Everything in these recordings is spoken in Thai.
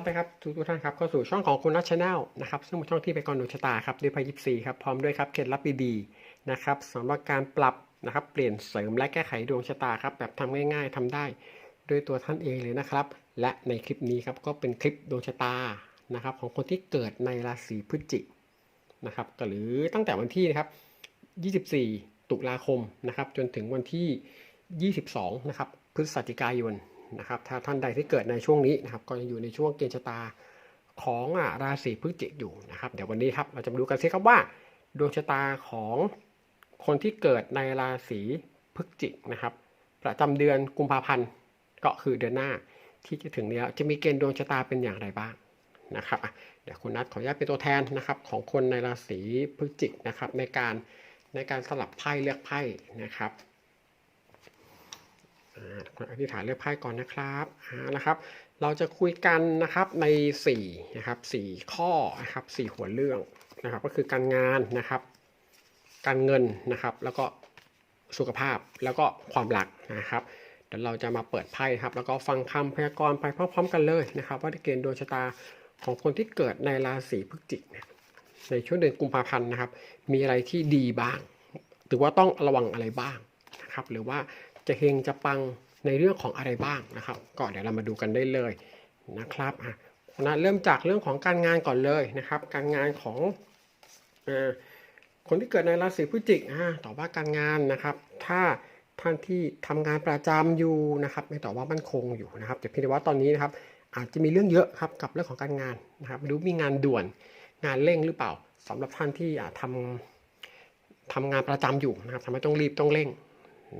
รับนะครับทุกทุกท่านครับเข้าสู่ช่องของคุณรัชชาแนลนะครับซึ่งเป็นช่องที่ไปก่อนดวงชะตาครับด้วยพายิปซีครับพร้อมด้วยครับเคล็ดลับดีๆนะครับสำหรับการปรับนะครับเปลี่ยนเสริมและแก้ไขดวงชะตาครับแบบทำง่าย ๆทำได้ด้วยตัวท่านเองเลยนะครับ และในคลิปนี้ครับก็เป็นคลิปดวงชะตานะครับของคนที่เกิดในราศีพฤศจิกนะครับหรือตั้งแต่วันที่นะครับ24 ตุลาคมนะครับจนถึงวันที่ 22 นะครับพฤศจิกายน นะครับ ถ้าท่านใดที่เกิดในช่วงนี้นะครับ ก็ยังอยู่ในช่วงเกณฑ์ชะตาของราศีพฤศจิกอยู่นะครับ เดี๋ยววันนี้ครับเราจะมาดูกันสิครับว่า ดวงชะตาของคนที่เกิดในราศีพฤศจิกนะครับ ประจำเดือนกุมภาพันธ์ก็คือเดือนหน้าที่จะถึงนี้จะมีเกณฑ์ดวงชะตาเป็นอย่างไรบ้างนะครับเดี๋ยวคุณนัทขออนุญาตเป็นตัวแทนนะครับของคนในราศีพฤศจิกนะครับในการในการสลับไพ่เลือกไพ่นะครับ อ่าคุณอธิษฐานเลือกไพ่ก่อนนะครับนะครับ เราจะคุยกันนะครับใน4นะครับ4ข้อนะครับ4หัวเรื่องนะครับ ก็คือการงานนะครับ การเงินนะครับ แล้วก็สุขภาพแล้วก็ความรักนะครับเดี๋ยวเราจะมาเปิดไพ่ครับ แล้วก็ฟังคำพยากรณ์ไปพร้อมๆกันเลยนะครับ ว่าเกณฑ์ดวงชะตาของคนที่เกิดในราศีพฤศจิกในช่วงเดือนกุมภาพันธ์นะครับ มีอะไรที่ดีบ้าง หรือว่าต้องระวังอะไรบ้างนะครับ หรือว่า จะเฮงจะปังในเรื่องของอะไรบ้างนะครับ ก็เดี๋ยวเรามาดูกันได้เลยนะครับอะนะเริ่มจากเรื่องของการงานก่อนเลยนะครับ การงานของอคนที่เกิดในราศีพฤศจิกอ่าต่อว่าการงานนะครับ ถ้าท่านที่ทำงานประจำอยู่นะครับ ไม่ต่อว่ามั่นคงอยู่นะครับแต่เพียงแต่ว่าตอนนี้นะครับ อาจจะมีเรื่องเยอะครับกับเรื่องของการงานนะครับไม่รู้มีงานด่วนงานเร่งหรือเปล่าสำหรับท่านที่อะทำทำงานประจำอยู่นะครับทำให้ต้องรีบต้องเร่ง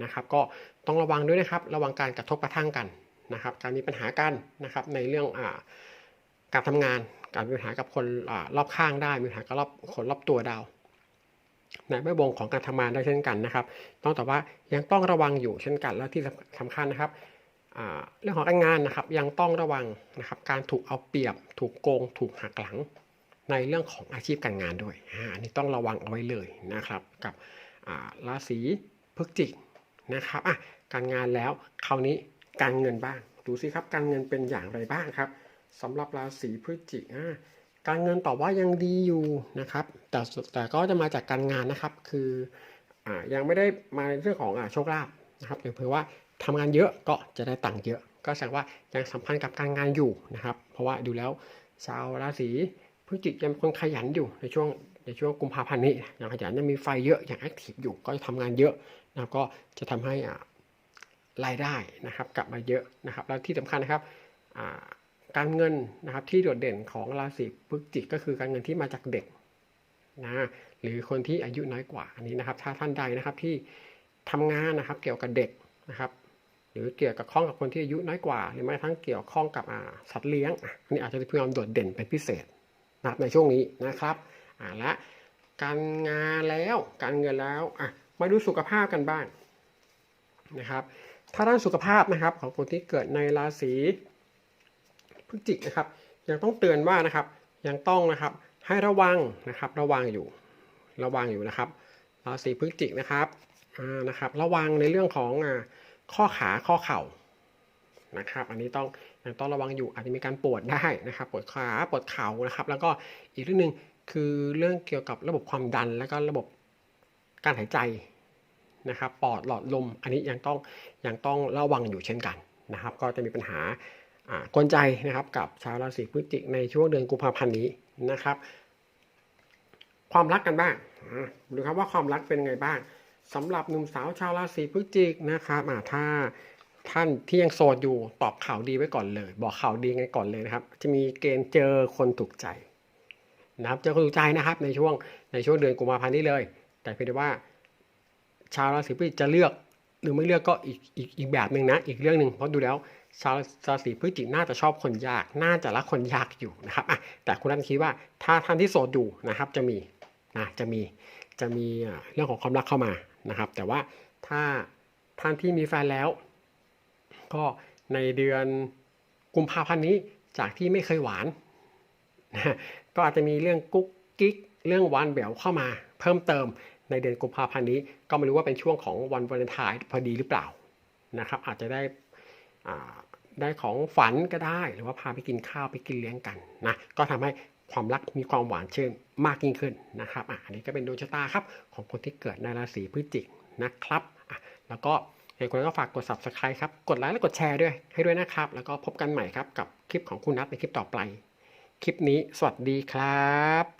นะครับ ก็ต้องระวังด้วยนะครับ ระวังการกระทบกระทั่งกันนะครับ การมีปัญหากันนะครับในเรื่องอการทำงาน การมีปัญหากับคนอรอบข้างได้ มีปัญหากับรอบคนรอบตัวดาวในแวดวงของการทำงานได้เช่นกันนะครับ ต้องแต่ว่ายังต้องระวังอยู่เช่นกัน แล้วที่สำคัญนะครับเรื่องของการงานนะครับยังต้องระวังนะครับการถูกเอาเปรียบ ถูกโกง ถูกหักหลัง ในเรื่องของอาชีพการงานด้วยอันนี้ต้องระวังเอาไว้เลยนะครับ กับราศีพฤศจิก นะครับอะการงานแล้วคราวนี้การเงินบ้าง ดูสิครับ การเงินเป็นอย่างไรบ้างครับสำหรับราศีพฤศจิกอ่าการเงินตอบว่ายังดีอยู่นะครับ แต่แต่ก็จะมาจากการงานนะครับ คืออ่ายังไม่ได้มาในเรื่องของอ่าโชคลาภนะครับหรือเผื่อว่าทำงานเยอะก็จะได้ตังค์เยอะ ก็แสดงว่ายังสัมพันธ์กับการงานอยู่นะครับ เพราะว่าดูแล้วชาวราศีพฤศจิกยังคนขยันอยู่ในช่วงในช่วงกุมภาพันธ์นี้ยังขยันยังมีไฟเยอะอย่างแอคทีฟอยู่ก็จะทำงานเยอะ นะก็จะทำให้รายได้นะครับกลับมาเยอะนะครับ แล้วที่สำคัญนะครับการเงินนะครับที่โดดเด่นของราศีพฤศจิกก็คือการเงินที่มาจากเด็กนะหรือคนที่อายุน้อยกว่าอันนี้นะครับ ถ้าท่านใดนะครับที่ทำงานนะครับเกี่ยวกับเด็กนะครับหรือเกี่ยวกับข้องกับคนที่อายุน้อยกว่า หรือแม้กระทั่งเกี่ยวข้องกับสัตว์เลี้ยงอันนี้อาจจะเป็นความโดดเด่นเป็นพิเศษนะในช่วงนี้นะครับและการงานแล้วการเงินแล้วอะ มาดูสุขภาพกันบ้างนะครับ ถ้าด้านสุขภาพนะครับ ของคนที่เกิดในราศีพฤศจิกนะครับ ยังต้องเตือนว่านะครับ ยังต้องนะครับ ให้ระวังนะครับ ระวังอยู่ ระวังอยู่นะครับ ราศีพฤศจิกนะครับอ่านะครับ ระวังในเรื่องของอ่าข้อขาข้อเข่านะครับ อันนี้ต้องยังต้องระวังอยู่ อาจจะมีการปวดได้นะครับ ปวดขา ปวดเข่านะครับ แล้วก็อีกเรื่องหนึ่งคือเรื่องเกี่ยวกับระบบความดัน แล้วก็ระบบ การหายใจนะครับปอดหลอดลมอันนี้ยังต้องยังต้องระวังอยู่เช่นกันนะครับ ก็จะมีปัญหาอ่ากวนใจนะครับกับชาวราศีพฤศจิกในช่วงเดือนกุมภาพันธ์นี้นะครับ ความรักกันบ้างดูครับว่าความรักเป็นไงบ้างสำหรับหนุ่มสาวชาวราศีพฤศจิกนะครับอ่าถ้าท่านที่ยังโสดอยู่ตอบข่าวดีไว้ก่อนเลย บอกข่าวดีไงก่อนเลยนะครับ จะมีเกณฑ์เจอคนถูกใจนะครับเจอคนถูกใจนะครับในช่วงในช่วงเดือนกุมภาพันธ์นี้เลย แต่เพียงแต่ว่า ชาวราศีพฤศจิกจะเลือกหรือไม่เลือกก็อีกอีกอีกแบบหนึ่งนะ อีกเรื่องหนึ่งเพราะดูแล้วชาวราศีพฤศจิกน่าจะชอบคนยาก น่าจะรักคนยากอยู่นะครับอะแต่คุณท่านคิดว่าถ้าท่านที่โสดอยู่นะครับจะมีนะจะมีจะมีเรื่องของความรักเข้ามานะครับ แต่ว่าถ้าท่านที่มีแฟนแล้ว ก็ในเดือนกุมภาพันธ์นี้จากที่ไม่เคยหวานนะก็อาจจะมีเรื่องกุ๊กกิ๊กเรื่องหวานแหววเข้ามา เพิ่มเติมในเดือนกุมภาพันธ์นี้ ก็ไม่รู้ว่าเป็นช่วงของวันวาเลนไทน์พอดีหรือเปล่านะครับ อาจจะได้ได้ของฝันก็ได้ หรือว่าพาไปกินข้าวไปกินเลี้ยงกันนะก็ทำให้ความรักมีความหวานชื่นมากยิ่งขึ้นนะครับอ,อันนี้ก็เป็นดวงชะตาครับของคนที่เกิดในราศีพฤศจิกนะครับแล้วก็ให้คุณก็ฝากกด subscribe ครับ กดไลค์และกดแชร์ด้วย ให้ด้วยนะครับ แล้วก็พบกันใหม่ครับกับคลิปของคุณนัทในคลิปต่อไป คลิปนี้สวัสดีครับ